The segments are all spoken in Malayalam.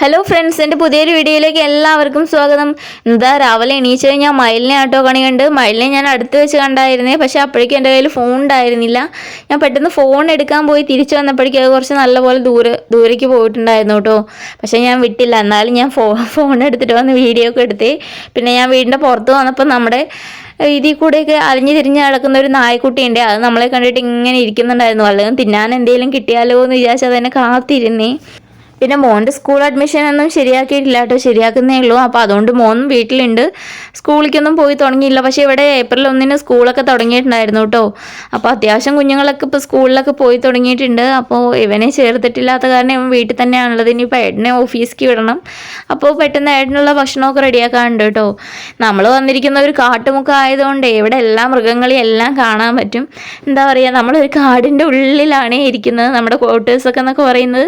ഹലോ ഫ്രണ്ട്സ് എന്റെ പുതിയൊരു വീഡിയോയിലേക്ക് എല്ലാവർക്കും സ്വാഗതം. എന്താ രാവിലെ എണീച്ച് ഞാൻ മയിലിനെ ആട്ടോ കണി കണ്ട്. മയിലിനെ ഞാൻ അടുത്ത് വെച്ച് കണ്ടായിരുന്നേ പക്ഷേ അപ്പോഴേക്കും എന്റെ കയ്യിൽ ഫോൺ ഉണ്ടായിരുന്നില്ല. ഞാൻ പെട്ടെന്ന് ഫോൺ എടുക്കാൻ പോയി തിരിച്ചു വന്നപ്പോഴേക്കും അത് കുറച്ച് നല്ലപോലെ ദൂരെ ദൂരേക്ക് പോയിട്ടുണ്ടായിരുന്നു കേട്ടോ പക്ഷേ ഞാൻ വിട്ടില്ല എന്നാലും ഞാൻ ഫോ ഫോൺ എടുത്തിട്ട് വന്ന് വീഡിയോ ഒക്കെ എടുത്തേ. പിന്നെ ഞാൻ വീടിന്റെ പുറത്ത് വന്നപ്പോൾ നമ്മുടെ ഇതിൽ കൂടെയൊക്കെ അലിഞ്ഞു തിരിഞ്ഞ് നടക്കുന്ന ഒരു നായ്ക്കുട്ടിയുണ്ട്. അത് നമ്മളെ കണ്ടിട്ട് ഇങ്ങനെ ഇരിക്കുന്നുണ്ടായിരുന്നു. അല്ലെങ്കിൽ തിന്നാൻ എന്തെങ്കിലും കിട്ടിയാലോ എന്ന് വിചാരിച്ച് അതിനെ കാത്തിരുന്നേ. പിന്നെ മോന്റെ സ്കൂൾ അഡ്മിഷൻ ഒന്നും ശരിയാക്കിയിട്ടില്ല കേട്ടോ. ശരിയാക്കുന്നേ ഉള്ളൂ. അപ്പോൾ അതുകൊണ്ട് മോനും വീട്ടിലുണ്ട്. സ്കൂളിലേക്കൊന്നും പോയി തുടങ്ങിയില്ല. പക്ഷേ ഇവിടെ ഏപ്രിൽ ഒന്നിന് സ്കൂളൊക്കെ തുടങ്ങിയിട്ടുണ്ടായിരുന്നു കേട്ടോ. അപ്പോൾ അത്യാവശ്യം കുഞ്ഞുങ്ങളൊക്കെ ഇപ്പോൾ സ്കൂളിലൊക്കെ പോയി തുടങ്ങിയിട്ടുണ്ട്. അപ്പോൾ ഇവനെ ചേർത്തിട്ടില്ലാത്ത കാരണം ഇവൻ വീട്ടിൽ തന്നെയാണുള്ളത്. ഇനിയിപ്പോൾ ഏട്ടനെ ഓഫീസിലേക്ക് വിടണം. അപ്പോൾ പെട്ടെന്ന് ഏട്ടനുള്ള ഭക്ഷണമൊക്കെ റെഡിയാക്കാനുണ്ട് കേട്ടോ. നമ്മൾ വന്നിരിക്കുന്ന ഒരു കാട്ടുമുക്ക ആയതുകൊണ്ട് ഇവിടെ എല്ലാ മൃഗങ്ങളെയും എല്ലാം കാണാൻ പറ്റും. എന്താ പറയുക? നമ്മളൊരു കാടിന്റെ ഉള്ളിലാണ് ഇരിക്കുന്നത്. നമ്മുടെ ക്വാർട്ടേഴ്സൊക്കെ എന്നൊക്കെ പറയുന്നത്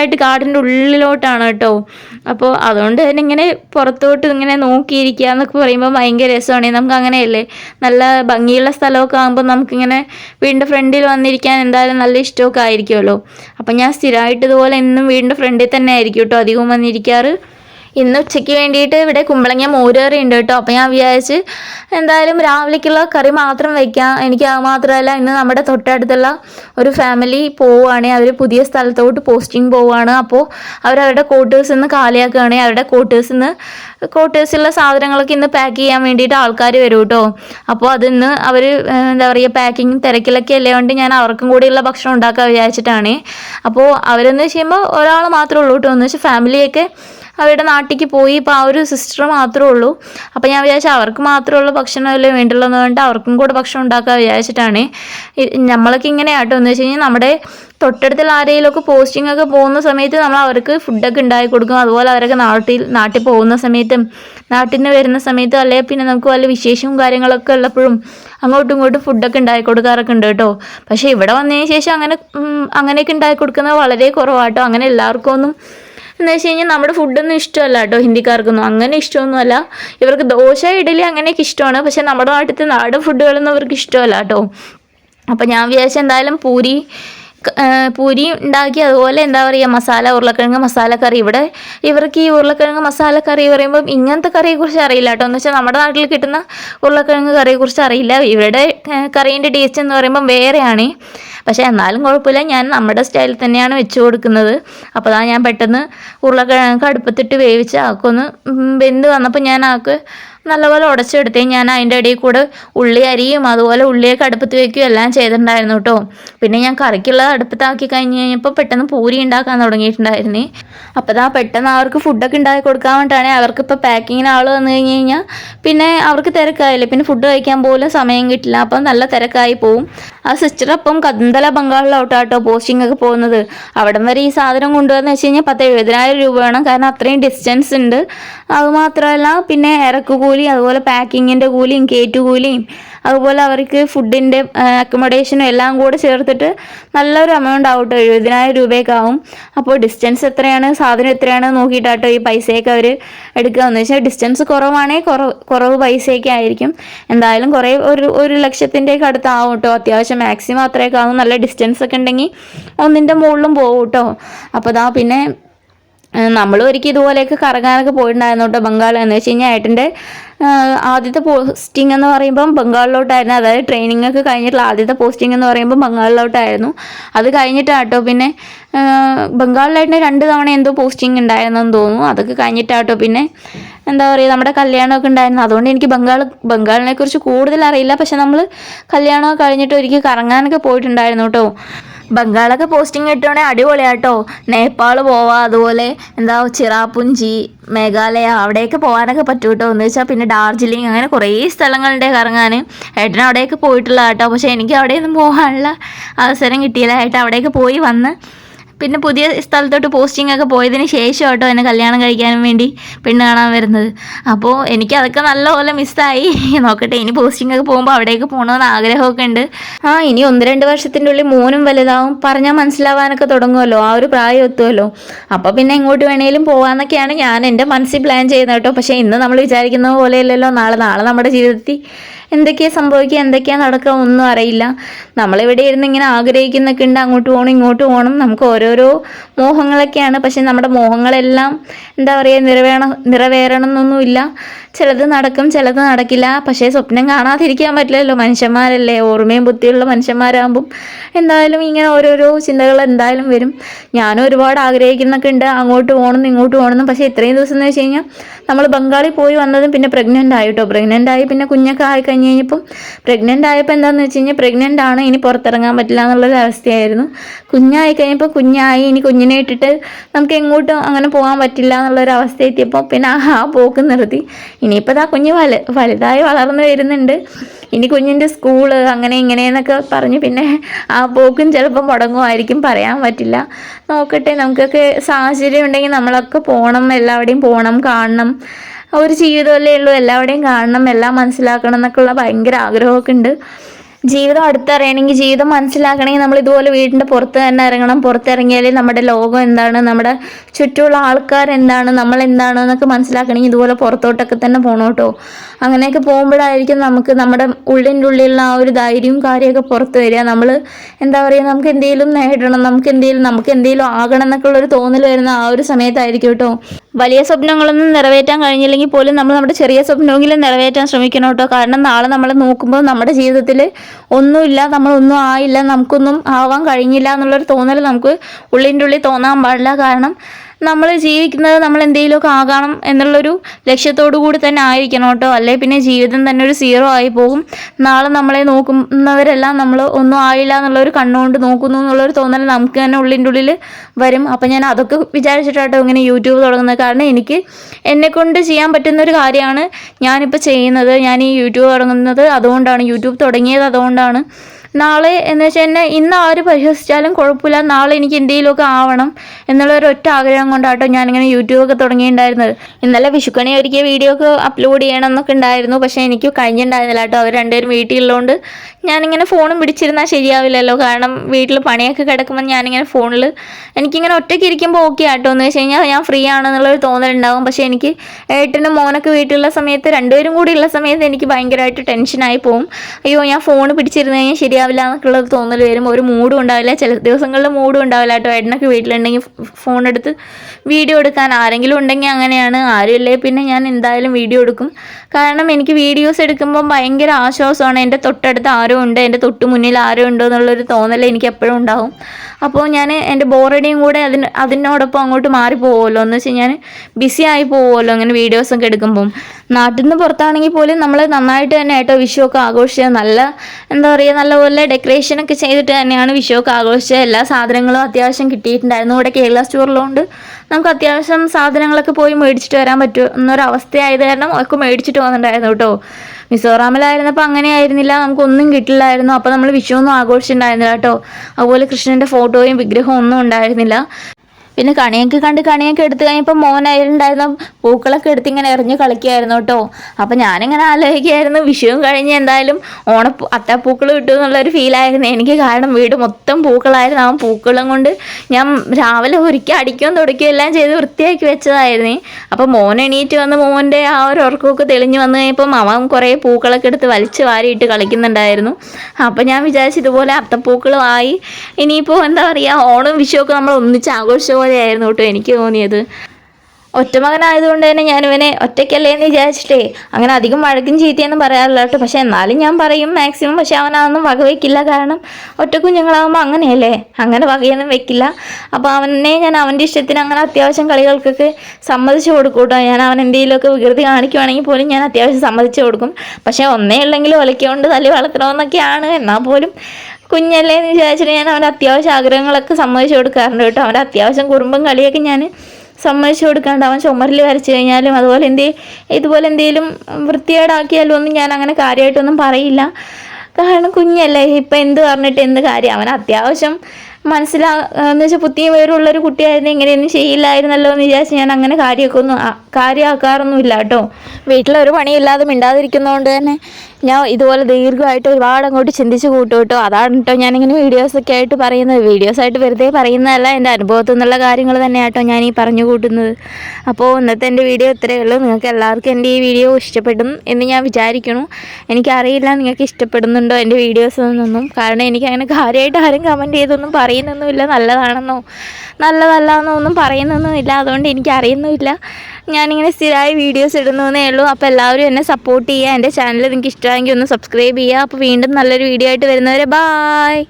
ഭയങ്കരമായിട്ട് കാടിന്റെ ഉള്ളിലോട്ടാണ് കേട്ടോ. അപ്പോൾ അതുകൊണ്ട് തന്നെ ഇങ്ങനെ പുറത്തോട്ട് ഇങ്ങനെ നോക്കിയിരിക്കുക എന്നൊക്കെ പറയുമ്പോൾ ഭയങ്കര രസമാണ്. നമുക്ക് അങ്ങനെയല്ലേ? നല്ല ഭംഗിയുള്ള സ്ഥലമൊക്കെ ആകുമ്പോൾ നമുക്കിങ്ങനെ വീടിന്റെ ഫ്രണ്ടിൽ വന്നിരിക്കാൻ എന്തായാലും നല്ല ഇഷ്ടമൊക്കെ ആയിരിക്കുമല്ലോ. അപ്പം ഞാൻ സ്ഥിരമായിട്ട് ഇതുപോലെ എന്നും വീടിന്റെ ഫ്രണ്ടിൽ തന്നെ ആയിരിക്കും കേട്ടോ അധികവും വന്നിരിക്കാറ്. ഇന്ന് ഉച്ചയ്ക്ക് വേണ്ടിയിട്ട് ഇവിടെ കുമ്പളങ്ങ മോരേറി ഉണ്ട് കേട്ടോ. അപ്പോൾ ഞാൻ വിചാരിച്ച് എന്തായാലും രാവിലേക്കുള്ള കറി മാത്രം വയ്ക്കാം എനിക്ക് അത് മാത്രമല്ല ഇന്ന് നമ്മുടെ തൊട്ടടുത്തുള്ള ഒരു ഫാമിലി പോവുകയാണ്. അവർ പുതിയ സ്ഥലത്തോട്ട് പോസ്റ്റിംഗ് പോവുകയാണ്. അപ്പോൾ അവരവരുടെ ക്വാർട്ടേഴ്സിൽ നിന്ന് കാലിയാക്കുകയാണ്. അവരുടെ ക്വാർട്ടേഴ്സിൽ നിന്ന് ക്വാർട്ടേഴ്സിലുള്ള സാധനങ്ങളൊക്കെ ഇന്ന് പാക്ക് ചെയ്യാൻ വേണ്ടിയിട്ട് ആൾക്കാർ വരും കേട്ടോ. അപ്പോൾ അതിന്ന് അവർ എന്താ പറയുക പാക്കിങ് തിരക്കിലൊക്കെ അല്ലേ കൊണ്ട് ഞാൻ അവർക്കും കൂടിയുള്ള ഭക്ഷണം ഉണ്ടാക്കാൻ വിചാരിച്ചിട്ടാണ്. അപ്പോൾ അവരെന്ന് വെച്ച് കഴിയുമ്പോൾ ഒരാൾ മാത്രമേ ഉള്ളൂ കേട്ടോ. എന്ന് വെച്ചാൽ ഫാമിലിയൊക്കെ അവരുടെ നാട്ടിലേക്ക് പോയി. ഇപ്പോൾ ആ ഒരു സിസ്റ്റർ മാത്രമേ ഉള്ളൂ. അപ്പോൾ ഞാൻ വിചാരിച്ചു അവർക്ക് മാത്രമുള്ള ഭക്ഷണമല്ലേ വേണ്ടുള്ളൂ എന്ന് അവർക്കും കൂടെ ഭക്ഷണം ഉണ്ടാക്കാൻ വിചാരിച്ചിട്ടാണ്. നമ്മളൊക്കെ ഇങ്ങനെയാട്ടോ. എന്ന് വെച്ച് കഴിഞ്ഞാൽ നമ്മുടെ തൊട്ടടുത്തുള്ള ആരെങ്കിലുമൊക്കെ പോസ്റ്റിംഗ് ഒക്കെ പോകുന്ന സമയത്ത് നമ്മൾ അവർക്ക് ഫുഡൊക്കെ ഉണ്ടാക്കി കൊടുക്കും. അതുപോലെ അവരൊക്കെ നാട്ടിൽ നാട്ടിൽ പോകുന്ന സമയത്തും നാട്ടിൽ നിന്ന് വരുന്ന സമയത്തും അല്ലെങ്കിൽ പിന്നെ നമുക്ക് വല്ല വിശേഷവും കാര്യങ്ങളൊക്കെ ഉള്ളപ്പോഴും അങ്ങോട്ടും ഇങ്ങോട്ടും ഫുഡൊക്കെ ഉണ്ടാക്കി കൊടുക്കാറൊക്കെ ഉണ്ട് കേട്ടോ. പക്ഷേ ഇവിടെ വന്നതിന് ശേഷം അങ്ങനെ അങ്ങനെയൊക്കെ ഉണ്ടാക്കി കൊടുക്കുന്നത് വളരെ കുറവാട്ടോ. അങ്ങനെ എല്ലാവർക്കും ഒന്നും എന്ന് വെച്ച് കഴിഞ്ഞാൽ നമ്മുടെ ഫുഡൊന്നും ഇഷ്ടമല്ല കേട്ടോ ഹിന്ദിക്കാർക്കൊന്നും. അങ്ങനെ ഇഷ്ടമൊന്നുമല്ല. ഇവർക്ക് ദോശ ഇഡലി അങ്ങനെയൊക്കെ ഇഷ്ടമാണ്. പക്ഷേ നമ്മുടെ നാട്ടിലത്തെ നാടൻ ഫുഡുകളൊന്നും അവർക്ക് ഇഷ്ടമല്ല കേട്ടോ. അപ്പം ഞാൻ വിചാരിച്ച എന്തായാലും പൂരി പൂരി ഉണ്ടാക്കി. അതുപോലെ എന്താ പറയുക മസാല ഉരുളക്കിഴങ്ങ് മസാല കറി. ഇവിടെ ഇവർക്ക് ഈ ഉരുളക്കിഴങ്ങ് മസാല കറി പറയുമ്പം ഇങ്ങനത്തെ കറിയെക്കുറിച്ച് അറിയില്ല കേട്ടോ. എന്ന് വെച്ചാൽ നമ്മുടെ നാട്ടിൽ കിട്ടുന്ന ഉരുളക്കിഴങ്ങ് കറിയെക്കുറിച്ച് അറിയില്ല. ഇവരുടെ കറീന്റെ ടേസ്റ്റ് എന്ന് പറയുമ്പം വേറെയാണ്. പക്ഷേ എന്നാലും കുഴപ്പമില്ല. ഞാൻ നമ്മുടെ സ്റ്റൈലിൽ തന്നെയാണ് വെച്ച് കൊടുക്കുന്നത്. അപ്പോൾ ഞാൻ പെട്ടെന്ന് ഉരുളക്കിഴങ്ങ് അടുപ്പത്തിട്ട് വേവിച്ച് ആക്കൊന്ന് വെന്ത് വന്നപ്പോൾ ഞാൻ ആക്ക് നല്ലപോലെ ഉടച്ചെടുത്തേ. ഞാൻ അതിന്റെ ഇടയിൽ കൂടെ ഉള്ളി അരിയും അതുപോലെ ഉള്ളിയൊക്കെ അടുപ്പത്ത് വെക്കുകയും എല്ലാം ചെയ്തിട്ടുണ്ടായിരുന്നു കേട്ടോ. പിന്നെ ഞാൻ കറിക്കുള്ളത് അടുപ്പത്താക്കി കഴിഞ്ഞ് കഴിഞ്ഞപ്പോൾ പെട്ടെന്ന് പൂരി ഉണ്ടാക്കാൻ തുടങ്ങിയിട്ടുണ്ടായിരുന്നേ. അപ്പോൾ ദാ പെട്ടെന്ന് അവർക്ക് ഫുഡൊക്കെ ഉണ്ടാക്കി കൊടുക്കാൻ വേണ്ടിയിട്ടാണ് അവർക്ക് ഇപ്പോൾ പാക്കിങ്ങിന് ആൾ വന്നു കഴിഞ്ഞ് കഴിഞ്ഞാൽ പിന്നെ അവർക്ക് തിരക്കായില്ലേ. പിന്നെ ഫുഡ് കഴിക്കാൻ പോലും സമയം കിട്ടില്ല. അപ്പം നല്ല തിരക്കായി പോവും. ആ സിസ്റ്റർ അപ്പം കന്തല ബംഗാളിലോട്ടാട്ടോ പോസ്റ്റിംഗ് ഒക്കെ പോകുന്നത്. അവിടം വരെ ഈ സാധനം കൊണ്ടുവന്ന് വെച്ച് കഴിഞ്ഞാൽ പത്ത് എഴുപതിനായിരം രൂപ വേണം. കാരണം അത്രയും ഡിസ്റ്റൻസ് ഉണ്ട്. അതുമാത്രമല്ല പിന്നെ ഇറക്കു കൂലി അതുപോലെ പാക്കിങ്ങിന്റെ കൂലിയും കേറ്റ് കൂലിയും അതുപോലെ അവർക്ക് ഫുഡിന്റെ അക്കോമഡേഷനും എല്ലാം കൂടെ ചേർത്തിട്ട് നല്ലൊരു എമൗണ്ട് ആവട്ടോ എഴുപതിനായിരം രൂപയൊക്കെ ആവും. അപ്പോൾ ഡിസ്റ്റൻസ് എത്രയാണ് സാധനം എത്രയാണ് നോക്കിയിട്ടാട്ടോ ഈ പൈസയൊക്കെ അവർ എടുക്കുക എന്ന് വെച്ചാൽ ഡിസ്റ്റൻസ് കുറവാണേ കുറവ് കുറവ് പൈസയൊക്കെ ആയിരിക്കും. എന്തായാലും കുറേ ഒരു ഒരു ലക്ഷത്തിന്റെയൊക്കെ അടുത്താവും കേട്ടോ അത്യാവശ്യം മാക്സിമം അത്രയൊക്കെ ആവും. നല്ല ഡിസ്റ്റൻസ് ഒക്കെ ഉണ്ടെങ്കിൽ ഒന്നിന്റെ മുകളിലും പോകും കേട്ടോ അപ്പോൾ അതാ പിന്നെ നമ്മൾ ഒരിക്കൽ ഇതുപോലെയൊക്കെ കറങ്ങാനൊക്കെ പോയിട്ടുണ്ടായിരുന്നു കേട്ടോ ബംഗാൾ എന്ന് വെച്ച് കഴിഞ്ഞാൽ ഏട്ടന്റെ ആദ്യത്തെ പോസ്റ്റിംഗ് എന്ന് പറയുമ്പം ബംഗാളിലോട്ടായിരുന്നു. അതായത് ട്രെയിനിങ് ഒക്കെ കഴിഞ്ഞിട്ടുള്ള ആദ്യത്തെ പോസ്റ്റിംഗ് എന്ന് പറയുമ്പോൾ ബംഗാളിലോട്ടായിരുന്നു. അത് കഴിഞ്ഞിട്ടാട്ടോ പിന്നെ ബംഗാളിലായിട്ട് രണ്ട് തവണ എന്തോ പോസ്റ്റിംഗ് ഉണ്ടായിരുന്നെന്ന് തോന്നുന്നു. അതൊക്കെ കഴിഞ്ഞിട്ടാട്ടോ പിന്നെ എന്താ പറയുക നമ്മുടെ കല്യാണമൊക്കെ ഉണ്ടായിരുന്നു. അതുകൊണ്ട് എനിക്ക് ബംഗാൾ ബംഗാളിനെ കുറിച്ച് കൂടുതൽ അറിയില്ല. പക്ഷെ നമ്മൾ കല്യാണമൊക്കെ കഴിഞ്ഞിട്ട് ഒരിക്കൽ കറങ്ങാനൊക്കെ പോയിട്ടുണ്ടായിരുന്നു കേട്ടോ ബംഗാളൊക്കെ പോസ്റ്റിംഗ് കിട്ടുവാണെങ്കിൽ അടിപൊളിയാട്ടോ. നേപ്പാൾ പോവാ അതുപോലെ എന്താ ചിറാപുഞ്ചി മേഘാലയ അവിടെയൊക്കെ പോകാനൊക്കെ പറ്റും കേട്ടോ എന്ന് വെച്ചാൽ പിന്നെ ഡാർജിലിംഗ് അങ്ങനെ കുറേ സ്ഥലങ്ങളുണ്ട് കറങ്ങാൻ. ഏട്ടൻ അവിടെയൊക്കെ പോയിട്ടുള്ള കേട്ടോ പക്ഷേ എനിക്ക് അവിടെയൊന്നും പോകാനുള്ള അവസരം കിട്ടിയില്ല. ഏട്ടൻ അവിടെയൊക്കെ പോയി വന്ന് പിന്നെ പുതിയ സ്ഥലത്തോട്ട് പോസ്റ്റിംഗ് ഒക്കെ പോയതിന് ശേഷം കേട്ടോ എന്നെ കല്യാണം കഴിക്കാനും വേണ്ടി പെണ്ണ് കാണാൻ വരുന്നത്. അപ്പോൾ എനിക്ക് അതൊക്കെ നല്ലപോലെ മിസ്സായി നോക്കട്ടെ ഇനി പോസ്റ്റിംഗ് ഒക്കെ പോകുമ്പോൾ അവിടേക്ക് പോകണമെന്ന് ആഗ്രഹമൊക്കെ ഉണ്ട്. ആ ഇനി ഒന്ന് രണ്ട് വർഷത്തിന്റെ ഉള്ളിൽ മോനും വലുതാവും. പറഞ്ഞാൽ മനസ്സിലാവാനൊക്കെ തുടങ്ങുമല്ലോ ആ ഒരു പ്രായം എത്തുമല്ലോ. അപ്പോൾ പിന്നെ എങ്ങോട്ട് വേണേലും പോകാമെന്നൊക്കെയാണ് ഞാൻ എന്റെ മനസ്സിൽ പ്ലാൻ ചെയ്യുന്നത് കേട്ടോ. പക്ഷേ ഇന്ന് നമ്മൾ വിചാരിക്കുന്ന പോലെയല്ലല്ലോ നാളെ നാളെ നമ്മുടെ ജീവിതത്തിൽ എന്തൊക്കെയാണ് സംഭവിക്കുക എന്തൊക്കെയാണ് നടക്കുക ഒന്നും അറിയില്ല. നമ്മളിവിടെ ഇരുന്ന് ഇങ്ങനെ ആഗ്രഹിക്കുന്നൊക്കെ ഉണ്ട് അങ്ങോട്ട് പോകണം ഇങ്ങോട്ട് പോകണം നമുക്ക് ഓരോരോ മോഹങ്ങളൊക്കെയാണ്. പക്ഷെ നമ്മുടെ മോഹങ്ങളെല്ലാം എന്താ പറയുക നിറവേണം നിറവേറണം എന്നൊന്നുമില്ല ചിലത് നടക്കും ചിലത് നടക്കില്ല. പക്ഷേ സ്വപ്നം കാണാതിരിക്കാൻ പറ്റില്ലല്ലോ. മനുഷ്യന്മാരല്ലേ ഓർമ്മയും ബുദ്ധിയുള്ള മനുഷ്യന്മാരാകുമ്പം എന്തായാലും ഇങ്ങനെ ഓരോരോ ചിന്തകൾ എന്തായാലും വരും. ഞാനും ഒരുപാട് ആഗ്രഹിക്കുന്നൊക്കെ ഉണ്ട് അങ്ങോട്ട് പോകണം ഇങ്ങോട്ട് പോകണം പക്ഷേ ഇത്രയും ദിവസം എന്ന് വെച്ച് കഴിഞ്ഞാൽ നമ്മൾ ബംഗാളിൽ പോയി വന്നതും പിന്നെ പ്രഗ്നന്റ് ആയിട്ടോ പ്രഗ്നന്റ് ആയി പിന്നെ കുഞ്ഞൊക്കെ ആയി കഴിഞ്ഞ് കഴിഞ്ഞപ്പം പ്രഗ്നന്റ് ആയപ്പോൾ എന്താണെന്ന് വെച്ച് കഴിഞ്ഞാൽ പ്രഗ്നന്റ് ആണ് ഇനി പുറത്തിറങ്ങാൻ പറ്റില്ല എന്നുള്ളൊരു അവസ്ഥയായിരുന്നു. കുഞ്ഞായി കഴിഞ്ഞപ്പോൾ കുഞ്ഞായി ഇനി കുഞ്ഞിനെ ഇട്ടിട്ട് നമുക്ക് എങ്ങോട്ടും അങ്ങനെ പോകാൻ പറ്റില്ല എന്നുള്ളൊരു അവസ്ഥ എത്തിയപ്പോൾ പിന്നെ ആ പോക്ക് നിർത്തി. ഇനിയിപ്പോൾ ആ കുഞ്ഞ് വല വലുതായി വളർന്നു വരുന്നുണ്ട്. ഇനി കുഞ്ഞിന്റെ സ്കൂൾ അങ്ങനെ ഇങ്ങനെയെന്നൊക്കെ പറഞ്ഞ് പിന്നെ ആ പോക്കും ചിലപ്പോൾ മുടങ്ങുമായിരിക്കും പറയാൻ പറ്റില്ല. നോക്കട്ടെ നമുക്കൊക്കെ സാഹചര്യം ഉണ്ടെങ്കിൽ നമ്മളൊക്കെ പോകണം എല്ലാവിടെയും പോകണം കാണണം. ഒരു ജീവിതമല്ലേ ഉള്ളൂ. എല്ലാവിടെയും കാണണം എല്ലാം മനസ്സിലാക്കണം എന്നൊക്കെയുള്ള ഭയങ്കര ആഗ്രഹമൊക്കെ ഉണ്ട്. ജീവിതം അടുത്തറിയണമെങ്കിൽ ജീവിതം മനസ്സിലാക്കണമെങ്കിൽ നമ്മൾ ഇതുപോലെ വീടിന്റെ പുറത്ത് തന്നെ ഇറങ്ങണം. പുറത്തിറങ്ങിയാലേ നമ്മുടെ ലോകം എന്താണ് നമ്മുടെ ചുറ്റുമുള്ള ആൾക്കാർ എന്താണ് നമ്മൾ എന്താണ് എന്നൊക്കെ മനസ്സിലാക്കണമെങ്കിൽ ഇതുപോലെ പുറത്തോട്ടൊക്കെ തന്നെ പോകണം കേട്ടോ. അങ്ങനെയൊക്കെ പോകുമ്പോഴായിരിക്കും നമുക്ക് നമ്മുടെ ഉള്ളിന്റെ ഉള്ളിലുള്ള ആ ഒരു ധൈര്യവും കാര്യമൊക്കെ പുറത്ത് വരിക. നമ്മൾ എന്താ പറയുക നമുക്ക് എന്തെങ്കിലും നേടണം നമുക്ക് എന്തെങ്കിലും നമുക്ക് എന്തെങ്കിലും ആകണം എന്നൊക്കെ ഉള്ളൊരു തോന്നൽ വരുന്ന ആ ഒരു സമയത്തായിരിക്കും കേട്ടോ. വലിയ സ്വപ്നങ്ങളൊന്നും നിറവേറ്റാൻ കഴിഞ്ഞില്ലെങ്കിൽ പോലും നമ്മൾ നമ്മുടെ ചെറിയ സ്വപ്നമെങ്കിലും നിറവേറ്റാൻ ശ്രമിക്കണം കേട്ടോ. കാരണം നാളെ നമ്മൾ നോക്കുമ്പോൾ നമ്മുടെ ജീവിതത്തിൽ ഒന്നുമില്ല നമ്മളൊന്നും ആയില്ല നമുക്കൊന്നും ആവാൻ കഴിഞ്ഞില്ല എന്നുള്ളൊരു തോന്നൽ നമുക്ക് ഉള്ളിന്റെ ഉള്ളിൽ തോന്നാൻ പാടില്ല. കാരണം നമ്മൾ ജീവിക്കുന്നത് നമ്മൾ എന്തെങ്കിലുമൊക്കെ ആകണം എന്നുള്ളൊരു ലക്ഷ്യത്തോടു കൂടി തന്നെ ആയിരിക്കണം കേട്ടോ. അല്ലെ പിന്നെ ജീവിതം തന്നെ ഒരു സീറോ ആയി പോകും. നാളെ നമ്മളെ നോക്കുന്നവരെല്ലാം നമ്മൾ ഒന്നും ആയില്ല എന്നുള്ളൊരു കണ്ണുകൊണ്ട് നോക്കുന്നു എന്നുള്ളൊരു തോന്നൽ നമുക്ക് തന്നെ ഉള്ളിന്റെ ഉള്ളിൽ വരും. അപ്പം ഞാൻ അതൊക്കെ വിചാരിച്ചിട്ടാട്ടോ ഇങ്ങനെ യൂട്യൂബ് തുടങ്ങുന്നത്. കാരണം എനിക്ക് എന്നെക്കൊണ്ട് ചെയ്യാൻ പറ്റുന്ന ഒരു കാര്യമാണ് ഞാനിപ്പോൾ ചെയ്യുന്നത്. ഞാൻ ഈ യൂട്യൂബ് തുടങ്ങുന്നത് അതുകൊണ്ടാണ്. യൂട്യൂബ് തുടങ്ങിയത് അതുകൊണ്ടാണ്. നാളെ എന്ന് വെച്ചാൽ എന്നെ ഇന്ന് ആര് പരിഹസിച്ചാലും കുഴപ്പമില്ല. നാളെ എനിക്ക് എന്തെങ്കിലുമൊക്കെ ആവണം എന്നുള്ള ഒരു ഒറ്റ ആഗ്രഹം കൊണ്ടാട്ടോ ഞാനിങ്ങനെ യൂട്യൂബൊക്കെ തുടങ്ങിയിട്ടുണ്ടായിരുന്നത്. ഇന്നലെ വിഷുക്കണി ഒരുക്കിയ വീഡിയോ ഒക്കെ അപ്ലോഡ് ചെയ്യണം എന്നൊക്കെ ഉണ്ടായിരുന്നു. പക്ഷേ എനിക്ക് കഴിഞ്ഞിട്ടുണ്ടായിരുന്നില്ല കേട്ടോ. അവർ രണ്ടുപേരും വീട്ടിലുള്ളതുകൊണ്ട് ഞാനിങ്ങനെ ഫോണും പിടിച്ചിരുന്നാൽ ശരിയാവില്ലല്ലോ. കാരണം വീട്ടിൽ പണിയൊക്കെ കിടക്കുമ്പോൾ ഞാനിങ്ങനെ ഫോണിൽ എനിക്കിങ്ങനെ ഒറ്റയ്ക്ക് ഇരിക്കുമ്പോൾ ഓക്കെ ആട്ടോ. എന്ന് വെച്ച് കഴിഞ്ഞാൽ ഞാൻ ഫ്രീ ആണെന്നുള്ളൊരു തോന്നലുണ്ടാവും പക്ഷേ എനിക്ക് ഏട്ടനും മോനൊക്കെ വീട്ടിലുള്ള സമയത്ത് രണ്ടുപേരും കൂടി ഉള്ള സമയത്ത് എനിക്ക് ഭയങ്കരമായിട്ട് ടെൻഷനായി പോകും അയ്യോ ഞാൻ ഫോൺ പിടിച്ചിരുന്നു കഴിഞ്ഞാൽ ശരിയാവില്ല എന്നൊക്കെയുള്ള തോന്നൽ വരും. ഒരു മൂഡും ഉണ്ടാവില്ല. ചില ദിവസങ്ങളിൽ മൂഡും ഉണ്ടാവില്ല കേട്ടോ. ഏട്ടനൊക്കെ വീട്ടിലുണ്ടെങ്കിൽ ഫോൺ എടുത്ത് വീഡിയോ എടുക്കാൻ ആരെങ്കിലും ഉണ്ടെങ്കിൽ അങ്ങനെയാണ്. ആരും ഇല്ലേ പിന്നെ ഞാൻ എന്തായാലും വീഡിയോ എടുക്കും. കാരണം എനിക്ക് വീഡിയോസ് എടുക്കുമ്പോൾ ഭയങ്കര ആശ്വാസമാണ്. എന്റെ തൊട്ടടുത്ത് ആരോ ഉണ്ട്. എന്റെ തൊട്ട് മുന്നിൽ ആരോ ഉണ്ടോ എന്നുള്ളൊരു തോന്നൽ എനിക്ക് എപ്പോഴും ഉണ്ടാവും. അപ്പോൾ ഞാൻ എന്റെ ബോറടിയും കൂടെ അതിന് അതിനോടൊപ്പം അങ്ങോട്ട് മാറി പോകുമല്ലോ എന്ന് വെച്ച് ഞാൻ ബിസി ആയി പോകുമല്ലോ അങ്ങനെ വീഡിയോസൊക്കെ എടുക്കുമ്പം. നാട്ടിൽ നിന്ന് പുറത്താണെങ്കിൽ പോലും നമ്മൾ നന്നായിട്ട് തന്നെ ആയിട്ടോ വിഷുവൊക്കെ ആഘോഷിച്ചത് നല്ല എന്താ പറയുക നല്ലപോലെ ഡെക്കറേഷനൊക്കെ ചെയ്തിട്ട് തന്നെയാണ് വിഷുവൊക്കെ ആഘോഷിച്ചത്. എല്ലാ സാധനങ്ങളും അത്യാവശ്യം കിട്ടിയിട്ടുണ്ടായിരുന്നു. ഇവിടെ കേരള സ്റ്റോറിലുണ്ട്. നമുക്ക് അത്യാവശ്യം സാധനങ്ങളൊക്കെ പോയി മേടിച്ചിട്ട് വരാൻ പറ്റും. എന്നൊരവസ്ഥയായത് കാരണം ഒക്കെ മേടിച്ചിട്ട് വന്നിട്ടുണ്ടായിരുന്നു കേട്ടോ. മിസോറാമിലായിരുന്നപ്പോൾ അങ്ങനെയായിരുന്നില്ല നമുക്കൊന്നും കിട്ടില്ലായിരുന്നു. അപ്പോൾ നമ്മൾ വിഷു ഒന്നും ആഘോഷിച്ചിട്ടുണ്ടായിരുന്നില്ല കേട്ടോ. അതുപോലെ കൃഷ്ണന്റെ ഫോട്ടോയും വിഗ്രഹവും ഒന്നും ഉണ്ടായിരുന്നില്ല. പിന്നെ കണിയൊക്കെ കണ്ട് കണിയൊക്കെ എടുത്തു കഴിഞ്ഞപ്പോൾ മോനായിട്ടുണ്ടായിരുന്ന പൂക്കളൊക്കെ എടുത്ത് ഇങ്ങനെ എറിഞ്ഞ് കളിക്കുമായിരുന്നു കേട്ടോ. അപ്പം ഞാനിങ്ങനെ ആലോചിക്കുകയായിരുന്നു വിഷുവും കഴിഞ്ഞ് എന്തായാലും ഓണപ്പൂ അത്തപ്പൂക്കൾ കിട്ടും എന്നുള്ളൊരു ഫീലായിരുന്നു എനിക്ക് കാരണം വീട് മൊത്തം പൂക്കളായിരുന്നു. ആ പൂക്കളും കൊണ്ട് ഞാൻ രാവിലെ ഒരുക്കി അടിക്കുകയും തുടയ്ക്കുകയും എല്ലാം ചെയ്ത് വൃത്തിയാക്കി വെച്ചതായിരുന്നേ. അപ്പം മോൻ എണീറ്റ് വന്ന് മോന്റെ ആ ഒരു ഉറക്കമൊക്കെ തെളിഞ്ഞു വന്നു കഴിഞ്ഞപ്പം അവൻ കുറേ പൂക്കളൊക്കെ എടുത്ത് വലിച്ച് വാരിയിട്ട് കളിക്കുന്നുണ്ടായിരുന്നു. അപ്പം ഞാൻ വിചാരിച്ചു ഇതുപോലെ അത്തപ്പൂക്കളും ആയി ഇനിയിപ്പോൾ എന്താ പറയുക ഓണം വിഷുവൊക്കെ നമ്മൾ ഒന്നിച്ച് ആഘോഷിച്ച പോലെയായിരുന്നു കേട്ടോ എനിക്ക് തോന്നിയത്. ഒറ്റമകനായതുകൊണ്ട് തന്നെ ഞാൻ ഇവനെ ഒറ്റയ്ക്കല്ലേ എന്ന് വിചാരിച്ചിട്ടേ. അങ്ങനെ അധികം വഴക്കും ചീത്തയൊന്നും പറയാറില്ല കേട്ടോ. പക്ഷെ എന്നാലും ഞാൻ പറയും മാക്സിമം പക്ഷെ അവനതൊന്നും വകവയ്ക്കില്ല കാരണം ഒറ്റ കുഞ്ഞുങ്ങളാകുമ്പോൾ അങ്ങനെയല്ലേ? അങ്ങനെ വകയൊന്നും വെക്കില്ല. അപ്പോൾ അവനെ ഞാൻ അവന്റെ ഇഷ്ടത്തിന് അങ്ങനെ അത്യാവശ്യം കളികൾക്കൊക്കെ സമ്മതിച്ചു കൊടുക്കും കേട്ടോ. ഞാൻ അവൻ എന്തെങ്കിലുമൊക്കെ വികൃതി കാണിക്കുവാണെങ്കിൽ പോലും ഞാൻ അത്യാവശ്യം സമ്മതിച്ചു കൊടുക്കും. പക്ഷേ ഒന്നേ ഉള്ളെങ്കിൽ ഒലയ്ക്കൊണ്ട് തല്ലി വളർത്തണമെന്നൊക്കെയാണ്. എന്നാൽ പോലും കുഞ്ഞല്ലേ എന്ന് വിചാരിച്ചിട്ട് ഞാൻ അവന്റെ അത്യാവശ്യം ആഗ്രഹങ്ങളൊക്കെ സമ്മതിച്ചു കൊടുക്കാറുണ്ട് കേട്ടോ. അവന്റെ അത്യാവശ്യം കുറുമ്പും കളിയൊക്കെ ഞാൻ സമ്മതിച്ചു കൊടുക്കാണ്ട് അവൻ ചുമരിൽ വരച്ചു കഴിഞ്ഞാലും അതുപോലെ എന്തേ ഇതുപോലെ എന്തെങ്കിലും വൃത്തികേടാക്കിയാലും ഒന്നും ഞാൻ അങ്ങനെ കാര്യമായിട്ടൊന്നും പറയില്ല. കാരണം കുഞ്ഞല്ലേ ഇപ്പം എന്ത് പറഞ്ഞിട്ട് എന്ത് കാര്യം? അവൻ അത്യാവശ്യം മനസ്സിലാ എന്ന് വെച്ചാൽ പുത്തിയും വേറുള്ളൊരു കുട്ടിയായിരുന്നു ഇങ്ങനെയൊന്നും ചെയ്യില്ലായിരുന്നല്ലോ എന്ന് വിചാരിച്ച് ഞാൻ അങ്ങനെ കാര്യമൊക്കെ ഒന്നും കാര്യമാക്കാറൊന്നുമില്ല കേട്ടോ വീട്ടിലൊരു പണിയില്ലാതെ മിണ്ടാതിരിക്കുന്നതുകൊണ്ട് തന്നെ ഞാൻ ഇതുപോലെ ദീർഘമായിട്ട് ഒരുപാട് അങ്ങോട്ട് ചിന്തിച്ച് കൂട്ടും കേട്ടോ അതാണ് കേട്ടോ ഞാനിങ്ങനെ വീഡിയോസൊക്കെ ആയിട്ട് പറയുന്നത്. വീഡിയോസായിട്ട് വെറുതെ പറയുന്നതല്ല എന്റെ അനുഭവത്തിൽ നിന്നുള്ള കാര്യങ്ങൾ തന്നെ കേട്ടോ ഞാൻ ഈ പറഞ്ഞു കൂട്ടുന്നത്. അപ്പോൾ ഇന്നത്തെ എന്റെ വീഡിയോ ഇത്രയേ ഉള്ളൂ. നിങ്ങൾക്ക് എല്ലാവർക്കും എന്റെ ഈ വീഡിയോ ഇഷ്ടപ്പെടും എന്ന് ഞാൻ വിചാരിക്കുന്നു. എനിക്കറിയില്ല നിങ്ങൾക്ക് ഇഷ്ടപ്പെടുന്നുണ്ടോ എന്റെ വീഡിയോസ് എന്നൊന്നും കാരണം എനിക്ക് അങ്ങനെ കാര്യമായിട്ട് ആരും കമന്റ് ചെയ്തൊന്നും പറയുന്നൊന്നുമില്ല. നല്ലതാണെന്നോ നല്ലതല്ല എന്നോ പറയുന്നൊന്നുമില്ല. അതുകൊണ്ട് എനിക്ക് അറിയുന്നുമില്ല ഞാനിങ്ങനെ സ്ഥിരമായി വീഡിയോസ് ഇടുന്നതേ ഉള്ളൂ. അപ്പോൾ എല്ലാവരും എന്നെ സപ്പോർട്ട് ചെയ്യുക എന്റെ ചാനൽ നിങ്ങൾക്ക് ഇഷ്ടമായെങ്കിൽ ഒന്ന് സബ്സ്ക്രൈബ് ചെയ്യുക അപ്പോൾ വീണ്ടും നല്ലൊരു വീഡിയോ ആയിട്ട് വരുന്നവരെ ബായ്